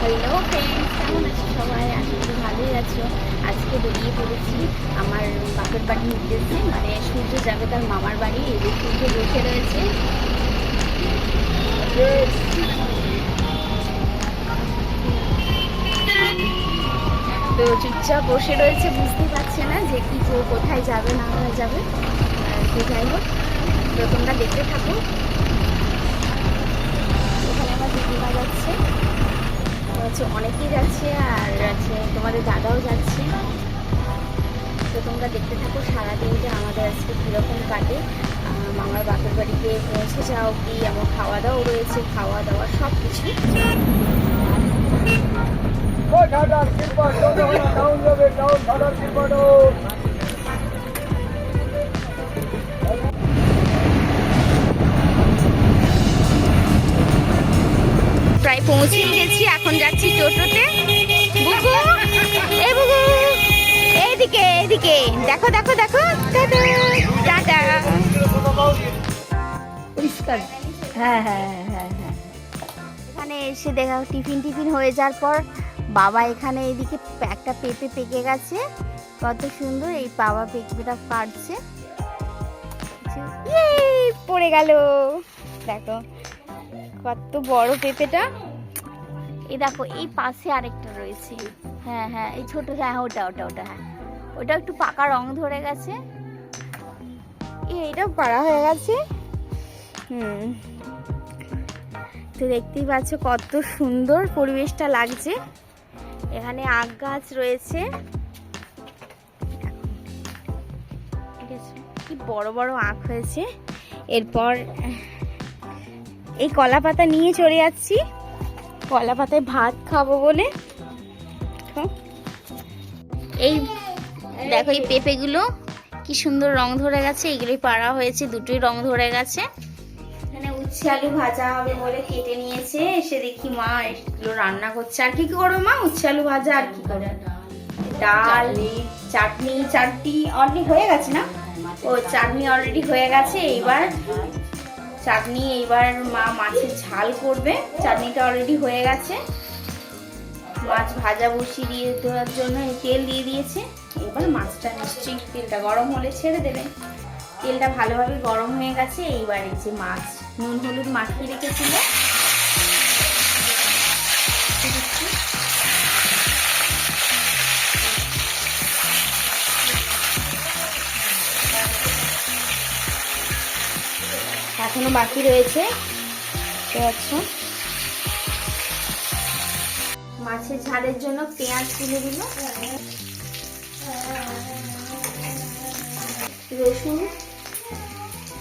Hello friends কেমন আছো সবাই? আশা করি ভালোই আছো। আজকে বেরিয়ে পড়েছি আমার বাপের বাড়ির উদ্দেশ্যে মানে সূর্য যাবে তার মামার বাড়ি, এই যে সূর্য বসে রয়েছে। তো চুপচাপ বসে রয়েছে, বুঝতে পারছে না যে কি কোথায় যাবে, না হয়ে যাবে। তো যাই হোক, তো তোমরা দেখতে থাকো। এখানে আমার দিদিমা যাচ্ছে। তো হচ্ছে অনেকেই যাচ্ছে আর আছে তোমাদের দাদাও যাচ্ছে। তো তোমরা দেখতে থাকো, সারাদিন যে আমাদের আজকে কীরকম কাটে। মামার বাপের বাড়িতে পৌঁছে যাও কি, আমার খাওয়া দাওয়াও রয়েছে খাওয়া দাওয়া সব কিছু ডাউন যাবে ডাউন দাদার কৃপা পরিষ্কার হ্যাঁ হ্যাঁ হ্যাঁ হ্যাঁ এখানে এসে দেখা টিফিন টিফিন হয়ে যাওয়ার পর বাবা এখানে এইদিকে একটা পেঁপে পেকে গেছে। কত সুন্দর এই বাবা পেঁপেটা কাটছে ইয়ে, পড়ে গেল। দেখো কত বড় পেঁপেটা। এই দেখো এই পাশে আরেকটা রয়েছে। হ্যাঁ হ্যাঁ এই ছোট হ্যাঁ ওটা ওটা ওটা হ্যাঁ। ওটা একটু পাকা রং ধরে গেছে। এ, এটাও পাড়া হয়ে গেছে। হুম। তো দেখতেই পাচ্ছ কত সুন্দর পরিবেশটা লাগছে। এখানে আখ গাছ রয়েছে। কি বড় বড় আখ হয়েছে। এরপর এই কলা পাতা নিয়ে চলে যাচ্ছি। কলা পাতায় ভাত খাব বলে। এই দেখো এই পেঁপেগুলো, কি সুন্দর রং ধরে গেছে। এগুলোই পাড়া হয়েছে, দুটোই রং ধরে গেছে। উচ্ছে আলু ভাজা হবে বলে কেটে নিয়েছে। এসে দেখি মা এগুলো রান্না করছে। আর কি কি করবে মা? উচ্ছে আলু ভাজা আর কি করবে ডাল, চাটনি চাটনি অলরেডি হয়ে গেছে না? ও, চাটনি অলরেডি হয়ে গেছে। এইবার চাটনি, এইবার মা মাছের ঝাল করবে। চাটনিটা অলরেডি হয়ে গেছে। মাছ ভাজা বসিয়ে দিয়ে দেওয়ার জন্য তেল দিয়ে দিয়েছে। এবার মাছটা নিশ্চয়ই তেলটা গরম হলে ছেড়ে দেবে। তেলটা ভালোভাবে গরম হয়ে গেছে। এইবার এই যে মাছ নুন, হলুদ মাখিয়ে রেখেছিল। এখনও বাকি রয়েছে। মাছের ঝালের জন্য পেঁয়াজ তুলে দিল। রসুন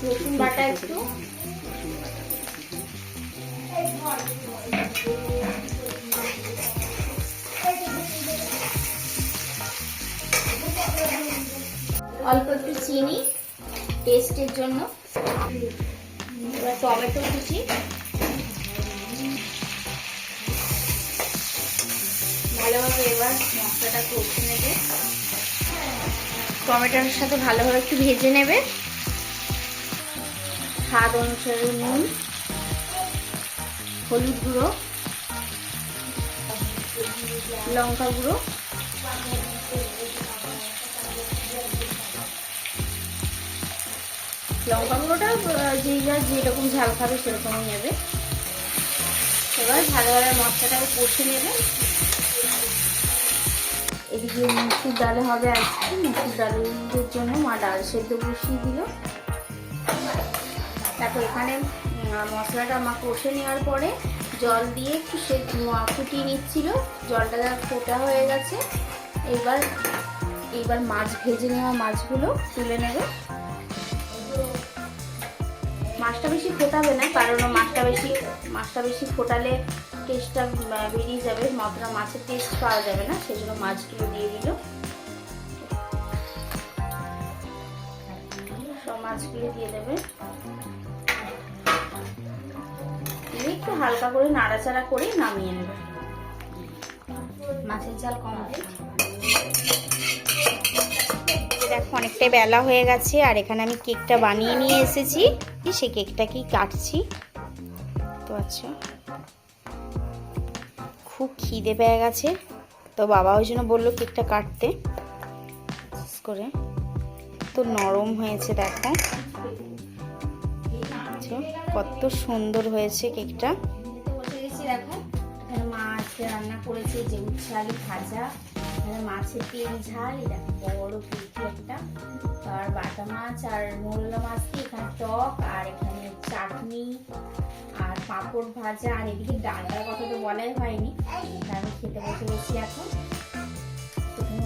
রসুন বাটা একটু। অল্প একটু চিনি টেস্টের জন্য। এবার টমেটো কুচি। ভালোভাবে এবার মশলাটা কষে নেবে। টমেটোর সাথে ভালোভাবে একটু ভেজে নেবে। স্বাদ অনুসারে নুন, হলুদ গুঁড়ো, লঙ্কা গুঁড়ো, লঙ্কা গুঁড়োটা যে যার যেরকম ঝাল খাবে সেরকমই নেবে। এবার ভালো ভালো মশলাটাকে কষে নেবে। এদিকে মুসুর ডালে হবে আজকে মুসুর ডালের জন্য মা ডাল সেদ্ধ বসিয়ে দিল। দেখো এখানে মশলাটা মা কষে নেওয়ার পরে জল দিয়ে একটু সে ফুটিয়ে নিচ্ছিল। জলটা যা ফোটা হয়ে গেছে। এবার এবার মাছ ভেজে নেওয়া মাছগুলো তুলে নেবে। মাছটা বেশি ফোটাবে না, কারণ মাছটা বেশি মাছটা বেশি ফোটালে টেস্টটা বেরিয়ে যাবে। মাছটা মাছের টেস্ট পাওয়া যাবে না সেই জন্য মাছগুলো দিয়ে দিল। সব মাছগুলো দিয়ে দেবে। হালকা করে নাড়াচাড়া করে নামিয়ে নেবে। মাছের ঝাল কমপ্লিট দেখো অনেকটাই বেলা হয়ে গেছে, আর এখানে আমি কেকটা বানিয়ে নিয়ে এসেছি। সেই কেকটাকেই কাটছি? তো আচ্ছা খুব খিদে পেয়ে গেছে। তো বাবা ওই জন্য বলল কেকটা কাটতে। করে। তো নরম হয়েছে, দেখো। দেখছ? কত সুন্দর হয়েছে কেকটা। রান্না যে ভাজা মাছের ঝাল বড় আর বাটা মাছ আর মাছ এখানে টক আর এখানে চাটনি আর পাঁপড় ভাজা। আর এদিকে তো বলাই হয়নি আমি খেতে বসে গেছি এখন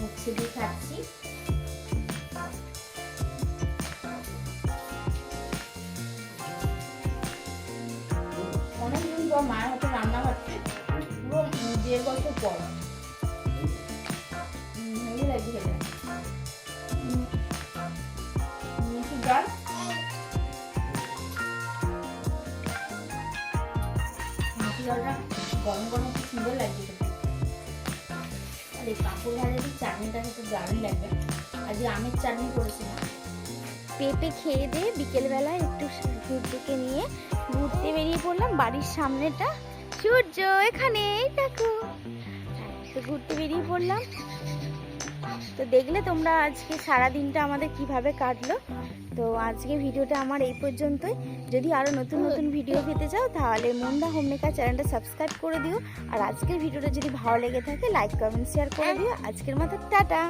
উচ্ছে দিয়ে খাচ্ছি। মায়ের হাতে রান্না পুরো দেড় বছর পর। গরম গরম সুন্দর চাটনিটা আজকে চাটনি পেঁপে খেয়ে দিয়ে বিকেলবেলা একটু সূর্যকে নিয়ে ঘুরতে বেরিয়ে পড়লাম বাড়ির সামনেটা। সূর্য এখানে দেখো। তো ঘুরতে বেরিয়ে পড়লাম। তো দেখলে তোমরা আজকে সারা দিনটা আমাদের কীভাবে কাটলো। তো আজকে ভিডিওটা আমার এই পর্যন্তই। যদি আরও নতুন নতুন ভিডিও পেতে চাও তাহলে মুন্ডা হোম মেকার চ্যানেলটা সাবস্ক্রাইব করে দিও। আর আজকের ভিডিওটা যদি ভালো লেগে থাকে লাইক কমেন্ট শেয়ার করে দিও। আজকের মতো টাটা।